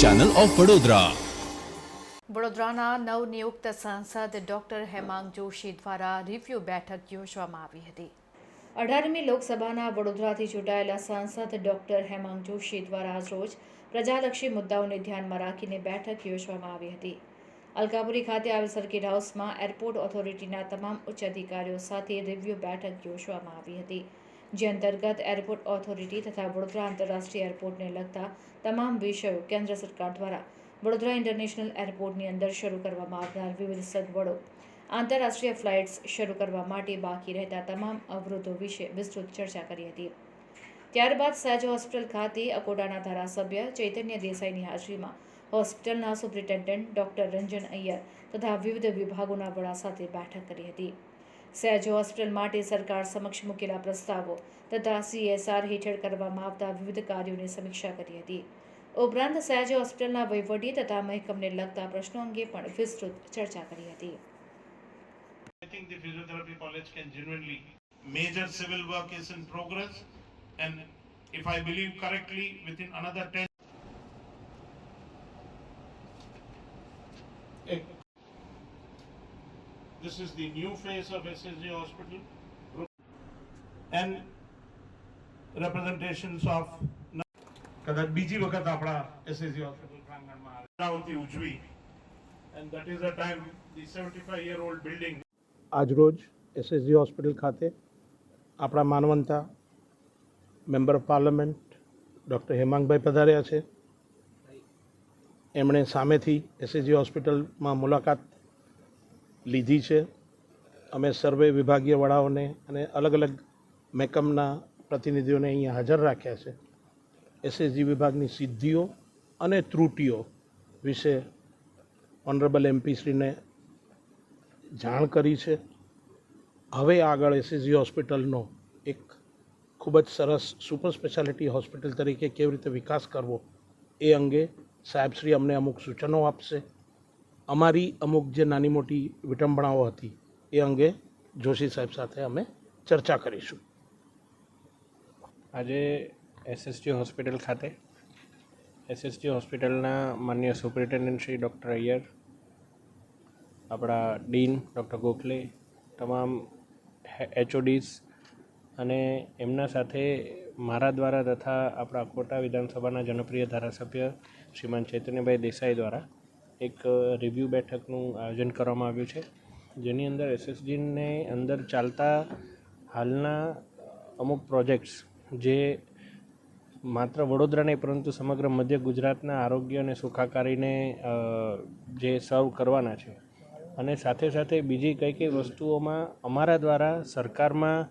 Channel of Vadodara વડોદરાના નવનિયુક્ત સાંસદ ડોક્ટર હેમાંગ જોશી દ્વારા રિવ્યુ બેઠક યોજવામાં આવી હતી. અઢારમી લોકસભાના વડોદરાથી ચૂંટાયેલા સાંસદ ડોક્ટર હેમાંગ જોશી દ્વારા આજરોજ પ્રજાલક્ષી મુદ્દાઓને ધ્યાનમાં રાખીને બેઠક યોજવામાં આવી હતી. અલકાપુરી ખાતે આવેલ સર્કિટ હાઉસમાં એરપોર્ટ ઓથોરિટીના તમામ ઉચ્ચ અધિકારીઓ સાથે રિવ્યુ બેઠક યોજવામાં આવી હતી. જે અંતર્ગત એરપોર્ટ ઓથોરિટી તથા વડોદરા આંતરરાષ્ટ્રીય એરપોર્ટને લગતા તમામ વિષયો કેન્દ્ર સરકાર દ્વારા વડોદરા ઇન્ટરનેશનલ એરપોર્ટની અંદર શરૂ કરવામાં આવનાર વિવિધ સગવડો, આંતરરાષ્ટ્રીય ફ્લાઇટ્સ શરૂ કરવા માટે બાકી રહેતા તમામ અવરોધો વિશે વિસ્તૃત ચર્ચા કરી હતી. ત્યારબાદ સહેજ હોસ્પિટલ ખાતે અકોટાના ધારાસભ્ય ચૈતન્ય દેસાઈની હાજરીમાં હોસ્પિટલના સુપ્રિન્ટેન્ડન્ટ ડોક્ટર રંજન અય્યર તથા વિવિધ વિભાગોના વડા સાથે બેઠક કરી હતી. સહેજ હોસ્પિટલ માટે સરકાર સમક્ષ મૂકેલા પ્રસ્તાવો તથા સીએસઆર હેઠળ કરવામાં આવતા વિવિધ કાર્યોની સમીક્ષા કરી હતી ઉપરાંત સહેજ હોસ્પિટલના વહીવટી તથા મહેકમને લગતા પ્રશ્નો અંગે પણ વિસ્તૃત ચર્ચા કરી હતી I think the physiotherapy college can genuinely, major civil work is in progress and if I believe correctly, within another ten. Eh, This is the new face of SSG hospital. And representations of કદાચ બીજી વખત આપણા SSG hospital પ્રાંગણમાં આવતી ઉજવી. And that is a time the 75 year old building આજરોજ SSG hospital ખાતે આપણા માનવંતા member of parliament doctor Hemangbhai પધાર્યા છે. એમણે સામેથી એસએસજી હોસ્પિટલમાં મુલાકાત લીધી છે. અમે સર્વે વિભાગીય વડાઓને અને અલગ અલગ મહેકમના પ્રતિનિધિઓને અહીંયા હાજર રાખ્યા છે. એસએસજી વિભાગની સિદ્ધિઓ અને ત્રુટિઓ વિશે ઓનરેબલ એમપીશ્રીને જાણ કરી છે. હવે આગળ એસએસજી હોસ્પિટલનો એક ખૂબ જ સરસ સુપર સ્પેશિયાલિટી હોસ્પિટલ તરીકે કેવી રીતે વિકાસ કરવો એ અંગે સાહેબશ્રી અમને અમુક સૂચનો આપશે. અમારી અમુક જે નાની મોટી વિટંબણાઓ હતી, એ અંગે જોશી સાહેબ સાથે અમે ચર્ચા કરીશું. આજે એસએસજી હોસ્પિટલ ખાતે એસએસજી હોસ્પિટલના માન્ય સુપ્રિન્ટેન્ડન્ટ શ્રી ડૉક્ટર અય્યર, આપણા ડીન ડૉક્ટર ગોખલે, તમામ એચઓડીસ અને એમના સાથે મારા દ્વારા તથા આપણા કોટા વિધાનસભાના જનપ્રિય ધારાસભ્ય શ્રીમાન ચૈતન્યભાઈ દેસાઈ દ્વારા એક રિવ્યૂ બેઠકનું આયોજન કરવામાં આવ્યું છે, જેની અંદર એસએસજીને અંદર ચાલતા હાલના અમુક પ્રોજેક્ટ્સ જે માત્ર વડોદરા નહીં, પરંતુ સમગ્ર મધ્ય ગુજરાતના આરોગ્ય અને સુખાકારીને જે સર્વ કરવાના છે. અને સાથે સાથે બીજી કઈ કઈ વસ્તુઓમાં અમારા દ્વારા સરકારમાં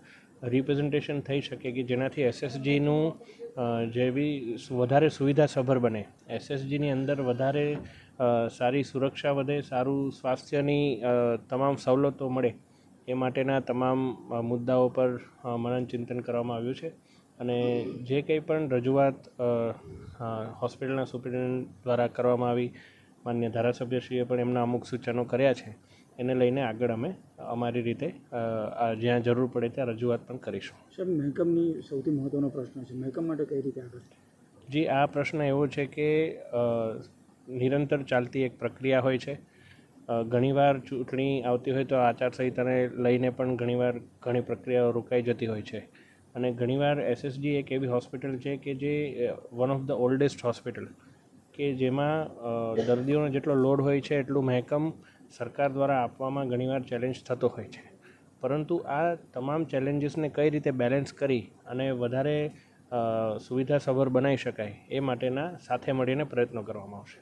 રિપ્રેઝન્ટેશન થઈ શકે કે જેનાથી એસએસજીનું જેવી વધારે સુવિધાસભર બને. એસએસજીની અંદર વધારે સારી સુરક્ષા વધે સારું સ્વાસ્થ્યની તમામ સવલતો મળે એ માટેના તમામ મુદ્દાઓ પર મનન ચિંતન કરવામાં આવ્યું છે. અને જે કંઈ પણ રજૂઆત હોસ્પિટલના સુપ્રિન્ટેન્ડન્ટ દ્વારા કરવામાં આવી માન્ય ધારાસભ્યશ્રીએ પણ એમના અમુક સૂચનો કર્યા છે એને લઈને આગળ અમે અમારી રીતે જ્યાં જરૂર પડે ત્યાં રજૂઆત પણ કરીશું. સર મહેકમની સૌથી મહત્ત્વનો પ્રશ્ન છે મહેકમ માટે કઈ રીતે આગળ? જી આ પ્રશ્ન એવો છે કે નિરંતર ચાલતી એક પ્રક્રિયા હોય છે. ઘણીવાર ચૂંટણી આવતી હોય તો આચારસંહિતાને લઈને પણ ઘણીવાર ઘણી પ્રક્રિયાઓ રોકાઈ જતી હોય છે. અને ઘણીવાર એસએસજી એક એવી હોસ્પિટલ છે કે જે one of the oldest hospital કે જેમાં દર્દીઓનો જેટલો લોડ હોય છે એટલું મહેકમ સરકાર દ્વારા આપવામાં ઘણીવાર ચેલેન્જ થતો હોય છે. પરંતુ આ તમામ ચેલેન્જીસને કઈ રીતે બેલેન્સ કરી અને વધારે સુવિધાસભર બનાવી શકાય એ માટેના સાથે મળીને પ્રયત્નો કરવામાં આવશે.